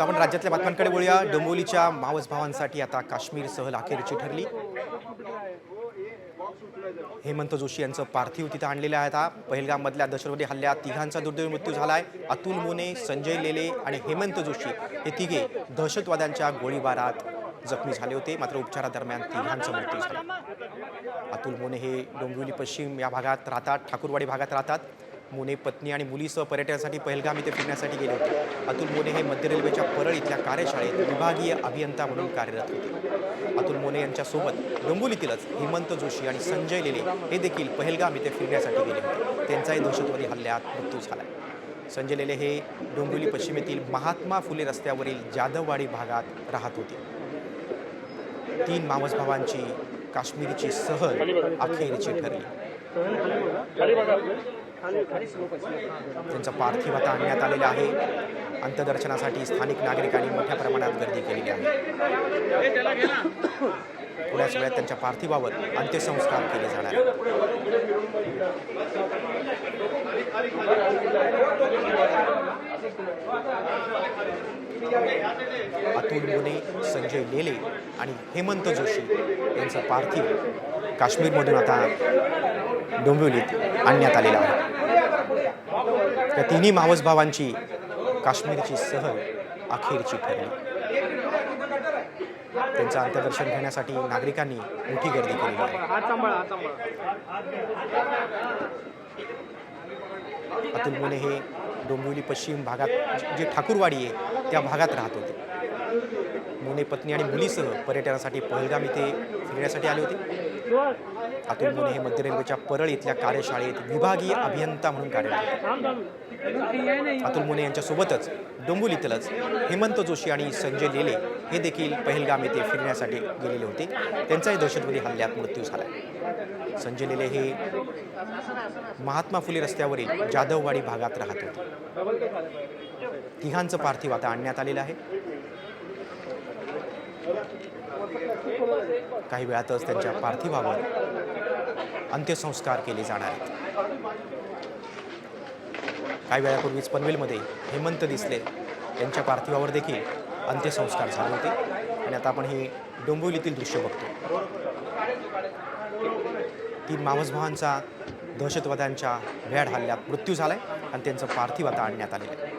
मग आपण राज्यातल्या बातम्यांकडे बोलूया डोंबोलीच्या मावस भावांसाठी आता काश्मीर सहल अखेरची ठरली. हेमंत जोशी यांचं पार्थिव तिथं आणलेलं आहे आता. पहिलगाममधल्या दहशतवादी हल्ल्यात तिघांचा दुर्दैवी मृत्यू झालाय. अतुल मोने संजय लेले आणि हेमंत जोशी हे तिघे दहशतवाद्यांच्या गोळीबारात जखमी झाले होते. मात्र उपचारादरम्यान तिघांचा मृत्यू झाला. अतुल मोने हे डोंबिवली पश्चिम या भागात राहतात ठाकूरवाडी भागात राहतात. मोने पत्नी आणि मुलीसह पर्यटनासाठी पहिलगाम इथे फिरण्यासाठी गेले होते. अतुल मोने हे मध्य रेल्वेच्या परळ इथल्या कार्यशाळेत विभागीय अभियंता म्हणून कार्यरत होते. अतुल मोने यांच्यासोबत डोंबोलीतीलच हेमंत जोशी आणि संजय लेले हे देखील पहिलगाम इथे फिरण्यासाठी गेले होते. त्यांचाही दहशतवादी हल्ल्यात मृत्यू झाला. संजय लेले हे डोंबिवली पश्चिमेतील महात्मा फुले रस्त्यावरील जाधववाडी भागात राहत होते. तीन मावस भावांची काश्मीरची सहल अखेरची ठरली. त्यांचं पार्थिव आता आणण्यात आलेलं आहे. अंत्यदर्शनासाठी स्थानिक नागरिकांनी मोठ्या प्रमाणात गर्दी केलेली आहे. थोड्याच वेळात त्यांच्या पार्थिवावर अंत्यसंस्कार केले जाणार अतुल मुने संजय लेले आणि हेमंत जोशी यांचं पार्थिव काश्मीरमधून आता डोंबिवलीत आणण्यात आलेलं आहे. त्या तिन्ही मावस भावांची काश्मीरची सहल अखेरची ठरली. त्यांचं अंत्यदर्शन घेण्यासाठी नागरिकांनी मोठी गर्दी केली आहे. अतुल मोने हे डोंबिवली पश्चिम भागात जे- ठाकूरवाडी आहे त्या भागात राहत होते. मुने पत्नी आणि मुलीसह पर्यटनासाठी पहलगाम इथे फिरण्यासाठी आले होते. अतुल मुने हे मध्य रेल्वेच्या परळ इथल्या कार्यशाळेत विभागीय अभियंता म्हणून कार्यरत होते अतुल मोने यांच्यासोबतच डोंबिवलीतलंच हेमंत जोशी आणि संजय लेले हे देखील पहलगाम येथे फिरण्यासाठी गेलेले होते. त्यांचाही दहशतवादी हल्ल्यात मृत्यू झाला. संजय लेले हे महात्मा फुले रस्त्यावरील जाधववाडी भागात राहत होते. तिघांचं पार्थिव आता आणण्यात आलेलं आहे. काही वेळातच त्यांच्या पार्थिवावर अंत्यसंस्कार केले जाणार आहेत. काही वेळापूर्वीच पनवेलमध्ये हेमंत दिसले. त्यांच्या पार्थिवावर देखील अंत्यसंस्कार झाले होते. आणि आता आपण हे डोंबिवलीतील दृश्य बघतो. तीन मावसभावांचा दहशतवाद्यांच्या भ्याड हल्ल्यात मृत्यू झाला आहे आणि त्यांचं पार्थिव आता आणण्यात आलेलं आहे.